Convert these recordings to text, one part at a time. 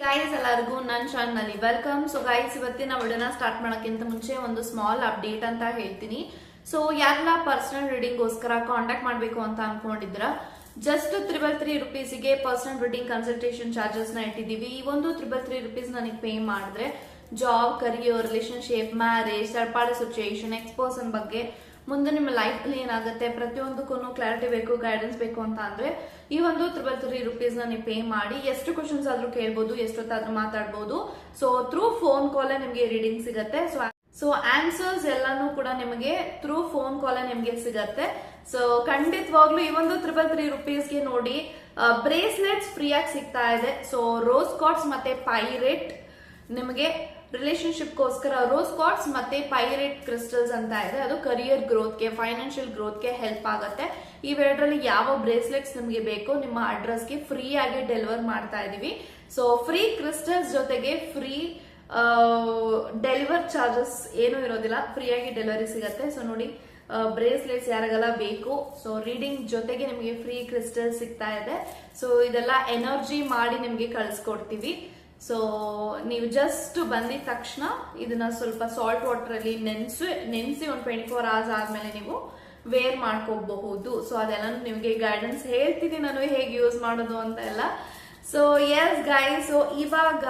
Guys ಎಲ್ಲರಿಗೂ ನನ್ನ channel welcome so guys ಇವತ್ತಿನ ವಿಡಿಯೋನ ಸ್ಟಾರ್ಟ್ ಮಾಡೋಕ್ಕಿಂತ ಮುಂಚೆ ಒಂದು ಸ್ಮಾಲ್ ಅಪ್ಡೇಟ್ ಅಂತ ಹೇಳ್ತೀನಿ. ಸೊ ಯಾರೆಲ್ಲ ಪರ್ಸನಲ್ ರೀಡಿಂಗ್ಗೋಸ್ಕರ ಕಾಂಟ್ಯಾಕ್ಟ್ ಮಾಡಬೇಕು ಅಂತ ಅನ್ಕೊಂಡಿದ್ರ ಜಸ್ಟ್ ತ್ರಿಬಲ್ ತ್ರೀ ರುಪೀಸಿಗೆ ಪರ್ಸನಲ್ ರೀಡಿಂಗ್ ಕನ್ಸಲ್ಟೇಷನ್ ಚಾರ್ಜಸ್ನ ಇಟ್ಟಿದ್ದೀವಿ. ಈ ಒಂದು ತ್ರಿಬಲ್ ತ್ರೀ ರುಪೀಸ್ ನನಗೆ ಪೇ ಮಾಡಿದ್ರೆ job career relationship marriage party situation exposition ಬಗ್ಗೆ ಮುಂದೆ ನಿಮ್ಮ ಲೈಫ್ ಅಲ್ಲಿ ಏನಾಗುತ್ತೆ? ಪ್ರತಿಯೊಂದಕ್ಕೂ ಕ್ಲಾರಿಟಿ ಬೇಕು ಗೈಡೆನ್ಸ್ ಬೇಕು ಅಂತ ಅಂದ್ರೆ ಈ ಒಂದು ತ್ರಿಬಲ್ ತ್ರೀ ರುಪೀಸ್ನ ನೀವು ಪೇ ಮಾಡಿ, ಎಷ್ಟು ಕ್ವಶನ್ಸ್ ಆದ್ರೂ ಕೇಳ್ಬೋದು, ಎಷ್ಟೊತ್ತಾದ್ರೂ ಮಾತಾಡ್ಬೋದು. ಸೊ ಥ್ರೂ ಫೋನ್ ಕಾಲ್ ನಿಮಗೆ ರೀಡಿಂಗ್ ಸಿಗತ್ತೆ. ಸೊ ಸೊ ಆನ್ಸರ್ಸ್ ಎಲ್ಲಾನು ಕೂಡ ನಿಮಗೆ ಥ್ರೂ ಫೋನ್ ಕಾಲ್ ನಿಮಗೆ ಸಿಗತ್ತೆ. ಸೊ ಖಂಡಿತವಾಗ್ಲೂ ಈ ಒಂದು ತ್ರಿಬಲ್ ತ್ರೀ ರುಪೀಸ್ಗೆ ನೋಡಿ ಬ್ರೇಸ್ಲೆಟ್ಸ್ ಫ್ರೀ ಆಗಿ ಸಿಗ್ತಾ ಇದೆ. ಸೊ ರೋಸ್ ಕಾಟ್ಸ್ ಮತ್ತೆ ಪೈರೇಟ್ ನಿಮಗೆ ರಿಲೇಶನ್ಶಿಪ್ಗೋಸ್ಕರ ರೋಸ್ ಕಾರ್ಡ್ಸ್ ಮತ್ತೆ ಪೈರೇಟ್ ಕ್ರಿಸ್ಟಲ್ಸ್ ಅಂತ ಇದೆ. ಅದು ಕರಿಯರ್ ಗ್ರೋತ್ಗೆ ಫೈನಾನ್ಷಿಯಲ್ ಗ್ರೋತ್ಗೆ ಹೆಲ್ಪ್ ಆಗುತ್ತೆ. ಇವೆರಡರಲ್ಲಿ ಯಾವ ಬ್ರೇಸ್ಲೆಟ್ಸ್ ನಿಮಗೆ ಬೇಕೋ ನಿಮ್ಮ ಅಡ್ರೆಸ್ಗೆ ಫ್ರೀ ಆಗಿ ಡೆಲಿವರ್ ಮಾಡ್ತಾ ಇದೀವಿ. ಸೊ ಫ್ರೀ ಕ್ರಿಸ್ಟಲ್ಸ್ ಜೊತೆಗೆ ಫ್ರೀ ಡೆಲಿವರ್ ಚಾರ್ಜಸ್ ಏನೂ ಇರೋದಿಲ್ಲ. ಫ್ರೀಯಾಗಿ ಡೆಲಿವರಿ ಸಿಗುತ್ತೆ. ಸೊ ನೋಡಿ ಬ್ರೇಸ್ಲೆಟ್ಸ್ ಯಾರಿಗೆಲ್ಲ ಬೇಕು. ಸೊ ರೀಡಿಂಗ್ ಜೊತೆಗೆ ನಿಮಗೆ ಫ್ರೀ ಕ್ರಿಸ್ಟಲ್ ಸಿಗ್ತಾ ಇದೆ. ಸೊ ಇದೆಲ್ಲ ಎನರ್ಜಿ ಮಾಡಿ ನಿಮಗೆ ಕಳಿಸ್ಕೊಡ್ತೀವಿ. ಸೊ ನೀವು ಜಸ್ಟ್ ಬಂದಿದ ತಕ್ಷಣ ಇದನ್ನ ಸ್ವಲ್ಪ ಸಾಲ್ಟ್ ವಾಟರ್ ಅಲ್ಲಿ ನೆನ್ಸಿ, ನೆನೆಸಿ ಒಂದು ಟ್ವೆಂಟಿ ಫೋರ್ ಅವರ್ಸ್ ಆದ್ಮೇಲೆ ನೀವು ವೇರ್ ಮಾಡ್ಕೋಬಹುದು. ಸೊ ಅದೆಲ್ಲ ನಿಮಗೆ ಗೈಡೆನ್ಸ್ ಹೇಳ್ತೀನಿ ನಾನು, ಹೇಗೆ ಯೂಸ್ ಮಾಡೋದು ಅಂತ ಎಲ್ಲ. ಸೊ ಎಸ್ ಗೈ ಸೊ ಇವಾಗ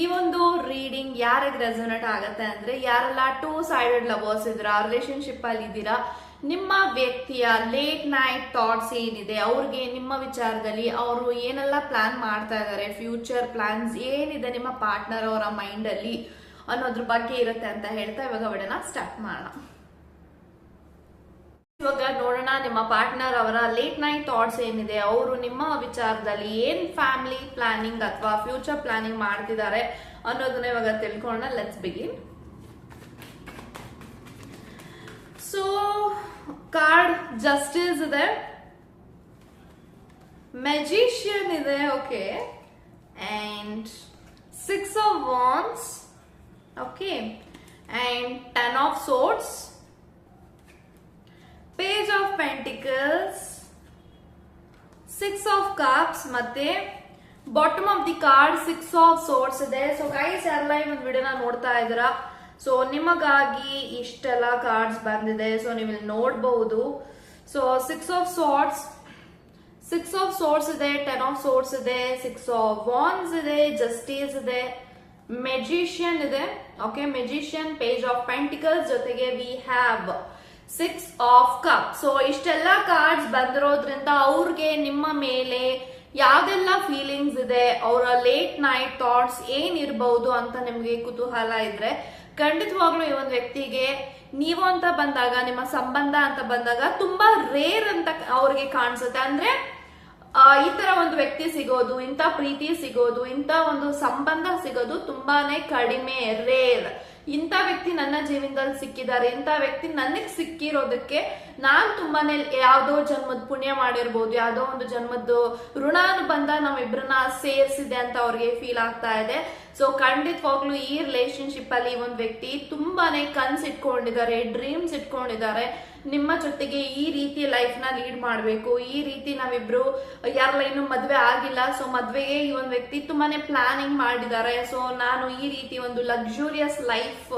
ಈ ಒಂದು ರೀಡಿಂಗ್ ಯಾರಿಗೆ ರೆಸೊನೇಟ್ ಆಗತ್ತೆ ಅಂದ್ರೆ ಯಾರೆಲ್ಲ ಟೂ ಸೈಡೆಡ್ ಲವರ್ಸ್ ಇದ್ದೀರಾ ರಿಲೇಶನ್ಶಿಪ್ ಅಲ್ಲಿ ಇದ್ದೀರಾ ನಿಮ್ಮ ವ್ಯಕ್ತಿಯ ಲೇಟ್ ನೈಟ್ ಥಾಟ್ಸ್ ಏನಿದೆ, ಅವ್ರಿಗೆ ನಿಮ್ಮ ವಿಚಾರದಲ್ಲಿ ಅವರು ಏನೆಲ್ಲ ಪ್ಲಾನ್ ಮಾಡ್ತಾ ಇದ್ದಾರೆ ಫ್ಯೂಚರ್ ಪ್ಲಾನ್ಸ್ ಏನಿದೆ ನಿಮ್ಮ ಪಾರ್ಟ್ನರ್ ಅವರ ಮೈಂಡಲ್ಲಿ ಅನ್ನೋದ್ರ ಬಗ್ಗೆ ಇರುತ್ತೆ ಅಂತ ಹೇಳ್ತಾ ಇವಾಗ ವಿಡಿಯೋನ ಸ್ಟಾರ್ಟ್ ಮಾಡೋಣ. ಇವಾಗ ನೋಡೋಣ, ನಿಮ್ಮ ಪಾರ್ಟ್ನರ್ ಅವರ ಲೇಟ್ ನೈಟ್ ಥಾಟ್ಸ್ ಏನಿದೆ, ಅವರು ನಿಮ್ಮ ವಿಚಾರದಲ್ಲಿ ಏನ್ ಫ್ಯಾಮಿಲಿ ಪ್ಲಾನಿಂಗ್ ಅಥವಾ ಫ್ಯೂಚರ್ ಪ್ಲಾನಿಂಗ್ ಮಾಡ್ತಿದ್ದಾರೆ ಅನ್ನೋದನ್ನ ಇವಾಗ ತಿಳ್ಕೊಳ್ಳೋಣ. Let's begin so card, justice ಇದೆ. ಮೆಜಿಷಿಯನ್ ಇದೆ okay and six of wands okay and ten of swords page of pentacles six of cups ಮತ್ತೆ bottom of the card six of swords ಇದೆ. So guys ಯಾರೆಲ್ಲ ಈ ಒಂದು ವಿಡಿಯೋನ ನೋಡ್ತಾ ಇದ್ದೀರಾ ಸೊ ನಿಮಗಾಗಿ ಇಷ್ಟೆಲ್ಲ ಕಾರ್ಡ್ಸ್ ಬಂದಿದೆ. ಸೊ ನೀವು ನೋಡಬಹುದು so six of swords six of swords ಇದೆ ಟೆನ್ ಆಫ್ ಸೋರ್ಟ್ಸ್ ಇದೆ ಸಿಕ್ಸ್ ಆಫ್ ವಾನ್ಸ್ ಇದೆ ಜಸ್ಟಿಸ್ ಇದೆ. ಮೆಜಿಷಿಯನ್ ಇದೆ. Okay magician page of pentacles ಜೊತೆಗೆ we have six of cup so ಇಷ್ಟೆಲ್ಲ ಕಾರ್ಡ್ಸ್ ಬಂದಿರೋದ್ರಿಂದ ಅವ್ರಿಗೆ ನಿಮ್ಮ ಮೇಲೆ ಯಾವ್ದೆಲ್ಲ ಫೀಲಿಂಗ್ಸ್ ಇದೆ, ಅವರ ಲೇಟ್ ನೈಟ್ ಥಾಟ್ಸ್ ಏನಿರಬಹುದು ಅಂತ ನಿಮಗೆ ಕುತೂಹಲ ಇದ್ರೆ ಖಂಡಿತವಾಗ್ಲೂ ಈ ಒಂದು ವ್ಯಕ್ತಿಗೆ ನೀವು ಅಂತ ಬಂದಾಗ, ನಿಮ್ಮ ಸಂಬಂಧ ಅಂತ ಬಂದಾಗ ತುಂಬಾ ರೇರ್ ಅಂತ ಅವ್ರಿಗೆ ಕಾಣಿಸುತ್ತೆ. ಅಂದ್ರೆ ಈ ತರ ಒಂದು ವ್ಯಕ್ತಿ ಸಿಗೋದು, ಇಂಥ ಪ್ರೀತಿ ಸಿಗೋದು, ಇಂಥ ಒಂದು ಸಂಬಂಧ ಸಿಗೋದು ತುಂಬಾನೇ ಕಡಿಮೆ ರೇರ್ ಇಂಥ ವ್ಯಕ್ತಿ ನನ್ನ ಜೀವನದಲ್ಲಿ ಸಿಕ್ಕಿದ್ದಾರೆ, ಇಂಥ ವ್ಯಕ್ತಿ ನನಗೆ ಸಿಕ್ಕಿರೋದಕ್ಕೆ ನಾನು ತುಂಬಾನೇ ಯಾವುದೋ ಜನ್ಮದ ಪುಣ್ಯ ಮಾಡಿರ್ಬೋದು, ಯಾವುದೋ ಒಂದು ಜನ್ಮದ ಋಣಾನುಬಂಧ ನಮ್ಮಿಬ್ರನ್ನ ಸೇರ್ಸಿದೆ ಅಂತ ಅವ್ರಿಗೆ ಫೀಲ್ ಆಗ್ತಾ ಇದೆ. ಸೊ ಖಂಡಿತವಾಗ್ಲೂ ಈ ರಿಲೇಶನ್ಶಿಪ್ ಅಲ್ಲಿ ಒಂದು ವ್ಯಕ್ತಿ ತುಂಬಾನೇ ಕನ್ಸ್ ಇಟ್ಕೊಂಡಿದ್ದಾರೆ ಡ್ರೀಮ್ಸ್ ಇಟ್ಕೊಂಡಿದ್ದಾರೆ. ನಿಮ್ಮ ಜೊತೆಗೆ ಈ ರೀತಿ ಲೈಫ್ನ ಲೀಡ್ ಮಾಡಬೇಕು. ಈ ರೀತಿ ನಾವಿಬ್ರು, ಯಾರ ಇನ್ನು ಮದುವೆ ಆಗಿಲ್ಲ. ಸೊ ಮದುವೆಗೆ ಈ ಒಂದು ವ್ಯಕ್ತಿ ತುಂಬಾನೇ ಪ್ಲಾನಿಂಗ್ ಮಾಡಿದ್ದಾರೆ. ಸೊ ನಾನು ಈ ರೀತಿ ಒಂದು ಲಕ್ಸುರಿಯಸ್ ಲೈಫ್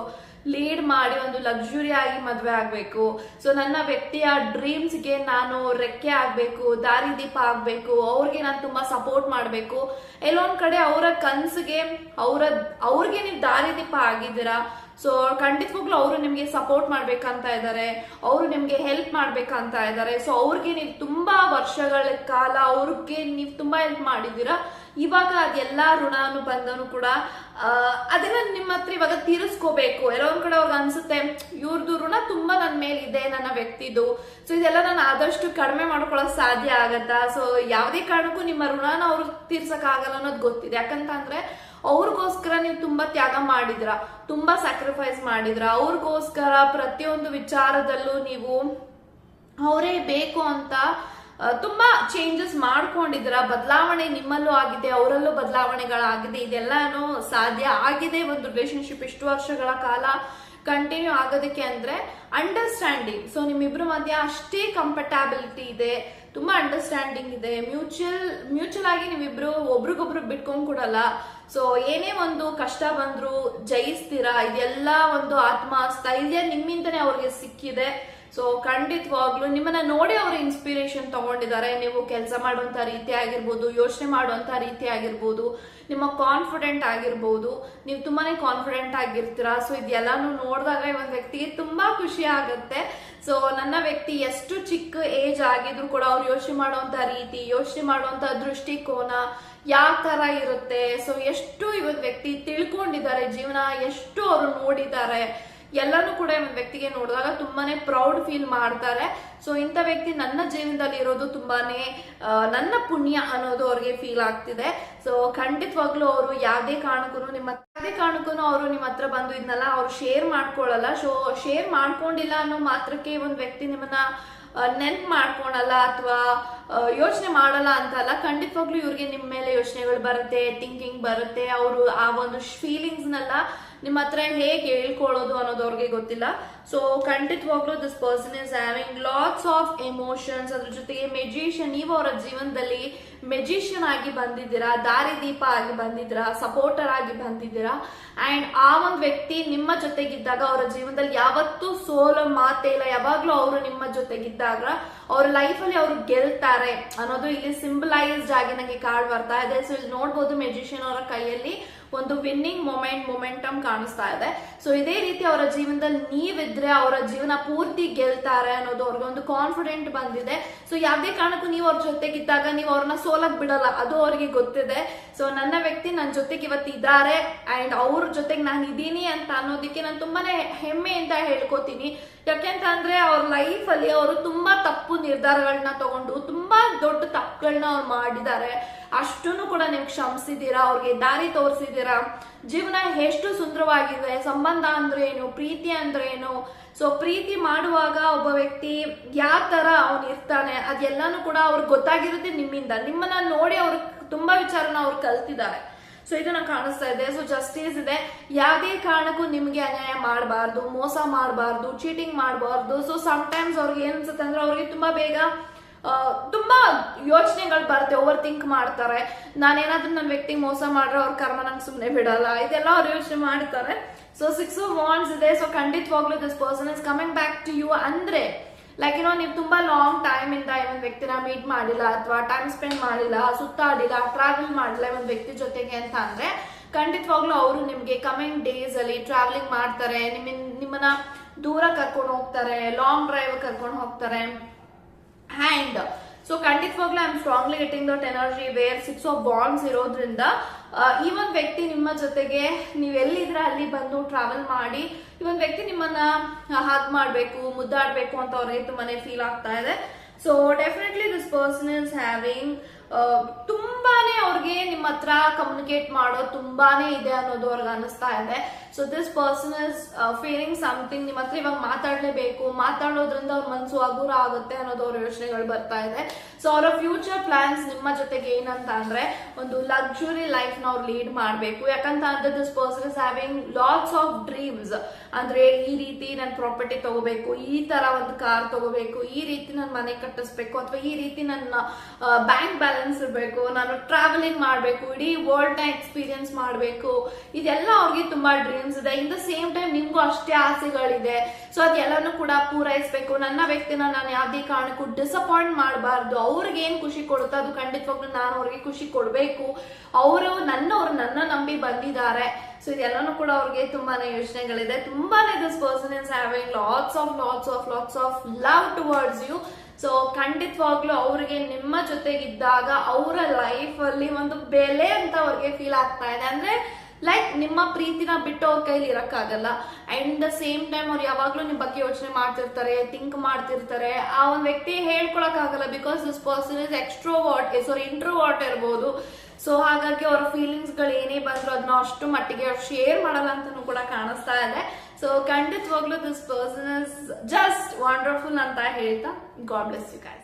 ಲೀಡ್ ಮಾಡಿ ಒಂದು ಲಕ್ಸುರಿ ಆಗಿ ಮದುವೆ ಆಗ್ಬೇಕು. ಸೊ ನನ್ನ ವ್ಯಕ್ತಿಯ ಡ್ರೀಮ್ಸ್ಗೆ ನಾನು ರೆಕ್ಕೆ ಆಗಬೇಕು, ದಾರಿದೀಪ ಆಗಬೇಕು, ಅವ್ರಿಗೆ ನಾನು ತುಂಬಾ ಸಪೋರ್ಟ್ ಮಾಡಬೇಕು. ಎಲ್ಲೊಂದ್ ಕಡೆ ಅವರ ಕನಸಿಗೆ, ಅವರ, ಅವ್ರಿಗೆ ನೀವು ದಾರಿದೀಪ ಆಗಿದ್ದೀರಾ? ಸೊ ಖಂಡಿತವಾಗ್ಲೂ ಅವರು ನಿಮಗೆ ಸಪೋರ್ಟ್ ಮಾಡ್ಬೇಕಂತ ಇದ್ದಾರೆ ಅವರು ನಿಮಗೆ ಹೆಲ್ಪ್ ಮಾಡ್ಬೇಕಂತ ಇದ್ದಾರೆ ಸೊ ಅವ್ರಿಗೆ ನೀವು ತುಂಬಾ ವರ್ಷಗಳ ಕಾಲ ಅವ್ರಿಗೆ ನೀವು ತುಂಬಾ ಹೆಲ್ಪ್ ಮಾಡಿದ್ದೀರಾ ಇವಾಗ ಅದೆಲ್ಲ ಋಣಾನು ಬಂದನು ಕೂಡ. ಅದನ್ನ ನಿಮ್ಮ ಹತ್ರ ಇವಾಗ ತೀರಿಸ್ಕೋಬೇಕು. ಎಲ್ಲೋ ಕಡೆ ಅವ್ರಿಗೆ ಅನ್ಸುತ್ತೆ ಇವ್ರದ್ದು ಋಣ ತುಂಬಾ ನನ್ನ ಇದೆ, ನನ್ನ ವ್ಯಕ್ತಿದು. ಸೊ ಇದೆಲ್ಲ ನಾನು ಆದಷ್ಟು ಕಡಿಮೆ ಮಾಡ್ಕೊಳ್ಳೋಕೆ ಸಾಧ್ಯ ಆಗತ್ತಾ? ಸೊ ಯಾವುದೇ ಕಾರಣಕ್ಕೂ ನಿಮ್ಮ ಋಣನ ಅವ್ರು ತೀರ್ಸಕ್ ಆಗಲ್ಲ ಅನ್ನೋದು ಗೊತ್ತಿದೆ. ಯಾಕಂತಂದ್ರೆ ಅವ್ರಿಗೋಸ್ಕರ ನೀವು ತುಂಬಾ ತ್ಯಾಗ ಮಾಡಿದ್ರ, ತುಂಬಾ ಸ್ಯಾಕ್ರಿಫೈಸ್ ಮಾಡಿದ್ರ, ಅವ್ರಿಗೋಸ್ಕರ ಪ್ರತಿಯೊಂದು ವಿಚಾರದಲ್ಲೂ ನೀವು ಅವರೇ ಬೇಕು ಅಂತ ತುಂಬಾ ಚೇಂಜಸ್ ಮಾಡ್ಕೊಂಡಿದ್ರ ಬದಲಾವಣೆ ನಿಮ್ಮಲ್ಲೂ ಆಗಿದೆ, ಅವರಲ್ಲೂ ಬದಲಾವಣೆಗಳಾಗಿದೆ. ಇದೆಲ್ಲಾನು ಸಾಧ್ಯ ಆಗಿದೆ ಒಂದು ರಿಲೇಶನ್ಶಿಪ್ ಇಷ್ಟು ವರ್ಷಗಳ ಕಾಲ. ಕಂಟಿನ್ಯೂ ಆಗೋದಕ್ಕೆ ಅಂದ್ರೆ ಅಂಡರ್ಸ್ಟ್ಯಾಂಡಿಂಗ್ ಸೊ ನಿಮ್ಮಿಬ್ರ ಮಧ್ಯ ಅಷ್ಟೇ ಕಂಫರ್ಟಬಿಲಿಟಿ ಇದೆ. ತುಂಬಾ ಅಂಡರ್ಸ್ಟ್ಯಾಂಡಿಂಗ್ ಇದೆ. ಮ್ಯೂಚುವಲ್ ಮ್ಯೂಚುವಲ್ ಆಗಿ ನೀವಿಬ್ರು ಒಬ್ರಿಗೊಬ್ರು ಬಿಟ್ಕೊಂಡ್ ಕೊಡಲ್ಲ. ಸೊ ಏನೇ ಒಂದು ಕಷ್ಟ ಬಂದ್ರು ಜಯಿಸ್ತೀರಾ? ಇದೆಲ್ಲ ಒಂದು ಆತ್ಮ, ಸ್ಥೈರ್ಯ ನಿಮ್ಮಿಂದನೇ ಅವ್ರಿಗೆ ಸಿಕ್ಕಿದೆ. ಸೊ ಖಂಡಿತವಾಗ್ಲೂ ನಿಮ್ಮನ್ನ ನೋಡಿ ಅವರು ಇನ್ಸ್ಪಿರೇಷನ್ ತಗೊಂಡಿದ್ದಾರೆ. ನೀವು ಕೆಲಸ ಮಾಡುವಂತ ರೀತಿ ಆಗಿರ್ಬೋದು, ಯೋಚನೆ ಮಾಡುವಂತ ರೀತಿ ಆಗಿರ್ಬೋದು, ನಿಮ್ಮ ಕಾನ್ಫಿಡೆಂಟ್ ಆಗಿರ್ಬೋದು. ನೀವು ತುಂಬಾನೇ ಕಾನ್ಫಿಡೆಂಟ್ ಆಗಿರ್ತೀರಾ. ಸೊ ಇದೆಲ್ಲಾನು ನೋಡಿದಾಗ ಒಂದು ವ್ಯಕ್ತಿಗೆ ತುಂಬಾ ಖುಷಿ ಆಗುತ್ತೆ. ಸೊ ನನ್ನ ವ್ಯಕ್ತಿ ಎಷ್ಟು ಚಿಕ್ಕ ಏಜ್ ಆಗಿದ್ರು ಕೂಡ ಅವ್ರು ಯೋಚನೆ ಮಾಡುವಂತ ರೀತಿ, ಯೋಚನೆ ಮಾಡುವಂತ ದೃಷ್ಟಿಕೋನ ಯಾವ ತರ ಇರುತ್ತೆ. ಸೊ ಎಷ್ಟು ಇವತ್ತು ವ್ಯಕ್ತಿ ತಿಳ್ಕೊಂಡಿದ್ದಾರೆ, ಜೀವನ ಎಷ್ಟು ಅವರು ನೋಡಿದ್ದಾರೆ. ಎಲ್ಲಾನು ಕೂಡ ಒಂದು ವ್ಯಕ್ತಿಗೆ ನೋಡಿದಾಗ ತುಂಬಾನೇ ಪ್ರೌಡ್ ಫೀಲ್ ಮಾಡ್ತಾರೆ. ಸೊ ಇಂಥ ವ್ಯಕ್ತಿ ನನ್ನ ಜೀವನದಲ್ಲಿ ಇರೋದು ತುಂಬಾನೇ ನನ್ನ ಪುಣ್ಯ ಅನ್ನೋದು ಅವ್ರಿಗೆ ಫೀಲ್ ಆಗ್ತಿದೆ. ಸೊ ಖಂಡಿತವಾಗ್ಲೂ ಅವರು ಯಾವುದೇ ಕಾರಣಕ್ಕೂ ನಿಮ್ಮ, ಯಾವುದೇ ಕಾರಣಕ್ಕೂ ಅವರು ನಿಮ್ಮ ಹತ್ರ ಬಂದು ಇದನ್ನೆಲ್ಲ ಅವ್ರು ಶೇರ್ ಮಾಡ್ಕೊಳ್ಳಲ್ಲ ಸೊ ಶೇರ್ ಮಾಡ್ಕೊಂಡಿಲ್ಲ ಅನ್ನೋ ಮಾತ್ರಕ್ಕೆ ಒಂದು ವ್ಯಕ್ತಿ ನಿಮ್ಮನ್ನ ನೆನ್ಪು ಮಾಡ್ಕೊಳಲ್ಲ ಅಥವಾ ಯೋಚನೆ ಮಾಡಲ್ಲ ಅಂತಲ್ಲ ಖಂಡಿತವಾಗ್ಲೂ ಇವ್ರಿಗೆ ನಿಮ್ಮ ಮೇಲೆ ಯೋಚನೆಗಳು ಬರುತ್ತೆ ಥಿಂಕಿಂಗ್ ಬರುತ್ತೆ. ಅವರು ಆ ಒಂದು ಫೀಲಿಂಗ್ಸ್ನೆಲ್ಲ ನಿಮ್ಮ ಹತ್ರ ಹೇಗೆ ಹೇಳ್ಕೊಳ್ಳೋದು ಅನ್ನೋದು ಅವ್ರಿಗೆ ಗೊತ್ತಿಲ್ಲ. ಸೊ ಖಂಡಿತವಾಗ್ಲೂ this person is having lots of emotions ಅದ್ರ ಜೊತೆಗೆ ಮೆಜಿಷಿಯನ್ ನೀವು ಅವರ ಜೀವನದಲ್ಲಿ ಮೆಜಿಷಿಯನ್ ಆಗಿ ಬಂದಿದ್ದೀರಾ, ದಾರಿದೀಪ ಆಗಿ ಬಂದಿದ್ದೀರಾ ಸಪೋರ್ಟರ್ ಆಗಿ ಬಂದಿದ್ದೀರಾ. ಅಂಡ್ ಆ ಒಂದು ವ್ಯಕ್ತಿ ನಿಮ್ಮ ಜೊತೆಗಿದ್ದಾಗ ಅವರ ಜೀವನದಲ್ಲಿ ಯಾವತ್ತೂ ಸೋಲೋ ಮಾತೇ ಇಲ್ಲ. ಯಾವಾಗ್ಲೂ ಅವರು ನಿಮ್ಮ ಜೊತೆಗಿದ್ದಾಗ ಅವ್ರ ಲೈಫಲ್ಲಿ ಅವರು ಗೆಲ್ತಾರೆ ಅನ್ನೋದು ಇಲ್ಲಿ ಸಿಂಬಲೈಸ್ಡ್ ಆಗಿ ನನಗೆ ಕಾರ್ಡ್ ಬರ್ತಾ ಇದೆ. ಸೊ ಇಲ್ಲಿ ನೋಡ್ಬೋದು ಮೆಜಿಷಿಯನ್ ಅವರ ಕೈಯಲ್ಲಿ ಒಂದು ವಿನ್ನಿಂಗ್ ಮೊಮೆಂಟ್ ಮೊಮೆಂಟಮ್ ಕಾಣಿಸ್ತಾ ಇದೆ. ಸೊ ಇದೇ ರೀತಿ ಅವರ ಜೀವನದಲ್ಲಿ ನೀವಿದ್ರೆ ಅವರ ಜೀವನ ಪೂರ್ತಿ ಗೆಲ್ತಾರೆ ಅನ್ನೋದು ಅವ್ರಿಗೆ ಒಂದು ಕಾನ್ಫಿಡೆಂಟ್ ಬಂದಿದೆ. ಸೊ ಯಾವುದೇ ಕಾರಣಕ್ಕೂ ನೀವು ಅವ್ರ ಜೊತೆಗಿದ್ದಾಗ ನೀವು ಅವ್ರನ್ನ ಸೋಲಕ್ ಬಿಡಲ್ಲ. ಅದು ಅವ್ರಿಗೆ ಗೊತ್ತಿದೆ. ಸೊ ನನ್ನ ವ್ಯಕ್ತಿ ನನ್ನ ಜೊತೆಗೆ ಇವತ್ತು ಇದ್ದಾರೆ ಅಂಡ್ ಅವ್ರ ಜೊತೆಗೆ ನಾನು ಇದ್ದೀನಿ ಅಂತ ಅನ್ನೋದಕ್ಕೆ ನಾನು ತುಂಬಾನೇ ಹೆಮ್ಮೆಯಿಂದ ಹೇಳ್ಕೊತೀನಿ. ಯಾಕೆಂತ ಅಂದ್ರೆ ಅವ್ರ ಲೈಫ್ ಅಲ್ಲಿ ಅವರು ತುಂಬಾ ತಪ್ಪು ನಿರ್ಧಾರಗಳನ್ನ ತಗೊಂಡು ತುಂಬಾ ದೊಡ್ಡ ತಪ್ಪುಗಳನ್ನ ಅವ್ರು ಮಾಡಿದ್ದಾರೆ. ಅಷ್ಟನ್ನು ಕೂಡ ನೀವು ಕ್ಷಮಿಸಿದ್ದೀರಾ ಅವ್ರಿಗೆ ದಾರಿ ತೋರಿಸಿದ್ದೀರಾ ಜೀವನ ಎಷ್ಟು ಸುಂದರವಾಗಿದೆ. ಸಂಬಂಧ ಅಂದ್ರೆ ಏನು? ಪ್ರೀತಿ ಅಂದ್ರೆ ಏನು? ಸೊ ಪ್ರೀತಿ ಮಾಡುವಾಗ ಒಬ್ಬ ವ್ಯಕ್ತಿ ಯಾವ ತರ ಅವನು ಇರ್ತಾನೆ, ಅದೆಲ್ಲಾನು ಕೂಡ ಅವ್ರಿಗೆ ಗೊತ್ತಾಗಿರುತ್ತೆ ನಿಮ್ಮಿಂದ. ನಿಮ್ಮನ್ನ ನೋಡಿ ಅವ್ರು ತುಂಬಾ ವಿಚಾರನ ಅವ್ರು ಕಲ್ತಿದ್ದಾರೆ. ಸೊ ಇದನ್ನ ಕಾಣಿಸ್ತಾ ಇದೆ. ಸೊ ಜಸ್ಟಿಸ್ ಇದೆ. ಯಾವುದೇ ಕಾರಣಕ್ಕೂ ನಿಮ್ಗೆ ಅನ್ಯಾಯ ಮಾಡಬಾರ್ದು, ಮೋಸ ಮಾಡಬಾರ್ದು ಚೀಟಿಂಗ್ ಮಾಡಬಾರ್ದು. ಸೊ ಟೈಮ್ಸ್ ಅವ್ರಿಗೆ ಏನ್ ಅನ್ಸುತ್ತೆ ಅಂದ್ರೆ ಅವ್ರಿಗೆ ತುಂಬಾ ಬೇಗ ತುಂಬಾ ಯೋಚನೆಗಳು ಬರುತ್ತೆ ಓವರ್ ಥಿಂಕ್ ಮಾಡ್ತಾರೆ. ನಾನೇನಾದ್ರೂ ನನ್ನ ವ್ಯಕ್ತಿಗೆ ಮೋಸ ಮಾಡ್ರೆ ಅವ್ರ ಕರ್ಮ ನಂಗೆ ಸುಮ್ಮನೆ ಬಿಡಲ್ಲ. ಇದೆಲ್ಲ ಅವ್ರು ಯೋಚನೆ ಮಾಡ್ತಾರೆ. ಸೊ ಸಿಕ್ಸ್ ವಾಂಡ್ಸ್ ಇದೆ. ಸೊ ಖಂಡಿತವಾಗ್ಲೂ this person is coming back to you ಅಂದ್ರೆ ಲೈಕ್ ಏನೋ ನೀವು ತುಂಬಾ ಲಾಂಗ್ ಟೈಮ್ ಇಂದ ಈ ಒಂದು ವ್ಯಕ್ತಿನ ಮೀಟ್ ಮಾಡಿಲ್ಲ ಅಥವಾ ಟೈಮ್ ಸ್ಪೆಂಡ್ ಮಾಡಿಲ್ಲ, ಸುತ್ತಾಡಿಲ್ಲ ಟ್ರಾವೆಲ್ ಮಾಡಿಲ್ಲ ಈ ಒಂದು ವ್ಯಕ್ತಿ ಜೊತೆಗೆ ಅಂತ ಅಂದ್ರೆ, ಖಂಡಿತವಾಗ್ಲೂ ಅವರು ನಿಮ್ಗೆ ಕಮಿಂಗ್ ಡೇಸ್ ಅಲ್ಲಿ ಟ್ರಾವೆಲಿಂಗ್ ಮಾಡ್ತಾರೆ. ನಿಮ್ಮ ನಿಮ್ಮನ್ನ ದೂರ ಕರ್ಕೊಂಡು ಹೋಗ್ತಾರೆ ಲಾಂಗ್ ಡ್ರೈವ್ ಕರ್ಕೊಂಡು ಹೋಗ್ತಾರೆ. ಹ್ಯಾಂಡ್ ಸೊ ಖಂಡಿತವಾಗ್ಲೂ I am strongly getting that energy where six of wands ಇರೋದ್ರಿಂದ ಈ ಒಂದು ವ್ಯಕ್ತಿ ನಿಮ್ಮ ಜೊತೆಗೆ ನೀವು ಎಲ್ಲಿದ್ರೆ ಅಲ್ಲಿ ಬಂದು ಟ್ರಾವೆಲ್ ಮಾಡಿ ಈ ಒಂದು ವ್ಯಕ್ತಿ ನಿಮ್ಮನ್ನ ಹಾಕ್ ಮಾಡಬೇಕು ಮುದ್ದಾಡಬೇಕು ಅಂತ ಅವ್ರಿಗೆ ತುಂಬಾನೇ ಫೀಲ್ ಆಗ್ತಾ ಇದೆ so definitely this person is having ತುಂಬಾನೇ ಅವ್ರಿಗೆ ನಿಮ್ಮ ಹತ್ರ ಕಮ್ಯುನಿಕೇಟ್ ಮಾಡೋದು ತುಂಬಾನೇ ಇದೆ ಅನ್ನೋದು ಅವ್ರಿಗೆ ಅನಿಸ್ತಾ ಇದೆ. So this person is feeling something ನಿಮ್ಮ ಹತ್ರ ಇವಾಗ ಮಾತಾಡಲೇಬೇಕು, ಮಾತಾಡೋದ್ರಿಂದ ಅವ್ರ ಮನಸ್ಸು ಹಗುರ ಆಗುತ್ತೆ ಅನ್ನೋದು ಅವ್ರ ಯೋಚನೆಗಳು ಬರ್ತಾ ಇದೆ. ಸೊ ಅವರ ಫ್ಯೂಚರ್ ಪ್ಲಾನ್ಸ್ ನಿಮ್ಮ ಜೊತೆಗೆ ಏನಂತ ಅಂದ್ರೆ ಒಂದು ಲಕ್ಸುರಿ ಲೈಫ್ನ ಅವ್ರು ಲೀಡ್ ಮಾಡಬೇಕು. ಯಾಕಂತ ಅಂದ್ರೆ this person is having lots of dreams ಅಂದ್ರೆ ಈ ರೀತಿ ನಾನು ಪ್ರಾಪರ್ಟಿ ತಗೋಬೇಕು, ಈ ತರ ಒಂದು ಕಾರ್ ತಗೋಬೇಕು, ಈ ರೀತಿ ನಾನು ಮನೆ ಕಟ್ಟಿಸ್ಬೇಕು, ಅಥವಾ ಈ ರೀತಿ ನನ್ನ ಬ್ಯಾಂಕ್ ಬ್ಯಾಲೆನ್ಸ್ ಇರಬೇಕು ನಾನು ಟ್ರಾವೆಲಿಂಗ್ ಮಾಡಬೇಕು, ಇಡೀ ವರ್ಲ್ಡ್ನ ಎಕ್ಸ್ಪೀರಿಯನ್ಸ್ ಮಾಡಬೇಕು. ಇದೆಲ್ಲ ಅವ್ರಿಗೆ ತುಂಬಾ ಡ್ರೀಮ್ಸ್ ಇದೆ. ಇನ್ ದ ಸೇಮ್ ಟೈಮ್ ನಿಮ್ಗೂ ಅಷ್ಟೇ ಆಸೆಗಳಿದೆ. ಸೊ ಅದೆಲ್ಲನೂ ಕೂಡ ಪೂರೈಸಬೇಕು. ನನ್ನ ವ್ಯಕ್ತಿನ ನಾನು ಯಾವುದೇ ಕಾರಣಕ್ಕೂ ಡಿಸಪಾಯಿಂಟ್ ಮಾಡಬಾರ್ದು. ಅವ್ರಿಗೆ ಏನ್ ಖುಷಿ ಕೊಡುತ್ತೋ ಅದು ಖಂಡಿತವಾಗ್ಲೂ ನಾನು ಅವ್ರಿಗೆ ಖುಷಿ ಕೊಡಬೇಕು. ಅವರು ನನ್ನವ್ರು ನನ್ನ ನಂಬಿ ಬಂದಿದ್ದಾರೆ. ಸೊ ಇದೆಲ್ಲನೂ ಕೂಡ ಅವ್ರಿಗೆ ತುಂಬಾನೇ ಯೋಚನೆಗಳಿದೆ. ತುಂಬಾನೇ this person is having lots of lots of lots of love towards you so ಖಂಡಿತವಾಗ್ಲೂ ಅವ್ರಿಗೆ ನಿಮ್ಮ ಜೊತೆಗಿದ್ದಾಗ ಅವರ ಲೈಫ್ ಅಲ್ಲಿ ಒಂದು ಬೆಲೆ ಅಂತ ಅವ್ರಿಗೆ ಫೀಲ್ ಆಗ್ತಾ ಇದೆ. ಅಂದ್ರೆ ಲೈಕ್ ನಿಮ್ಮ ಪ್ರೀತಿನ ಬಿಟ್ಟು ಅವ್ರ ಕೈಲಿ ಇರಕ್ಕಾಗಲ್ಲ. ಅಂಡ್ ದ ಸೇಮ್ ಟೈಮ್ ಅವ್ರು ಯಾವಾಗ್ಲೂ ನಿಮ್ ಬಗ್ಗೆ ಯೋಚನೆ ಮಾಡ್ತಿರ್ತಾರೆ ಥಿಂಕ್ ಮಾಡ್ತಿರ್ತಾರೆ. ಆ ಒಂದು ವ್ಯಕ್ತಿ ಹೇಳ್ಕೊಳಕ್ ಆಗಲ್ಲ because this person is extrovert ಅವ್ರ ಇಂಟ್ರೋವಾಟ್ ಇರ್ಬೋದು. ಸೊ ಹಾಗಾಗಿ ಅವರ ಫೀಲಿಂಗ್ಸ್ಗಳು ಏನೇ ಬಂದ್ರು ಅದನ್ನ ಅಷ್ಟು ಮಟ್ಟಿಗೆ ಅವ್ರು ಶೇರ್ ಮಾಡಲ್ಲ ಅಂತಾನು ಕೂಡ ಕಾಣಿಸ್ತಾ ಇದೆ. ಸೊ ಖಂಡಿತವಾಗ್ಲೂ this person is just wonderful ಅಂತ ಹೇಳ್ತಾ ಗಾಡ್ ಬ್ಲೆಸ್ ಯು ಗೈಸ್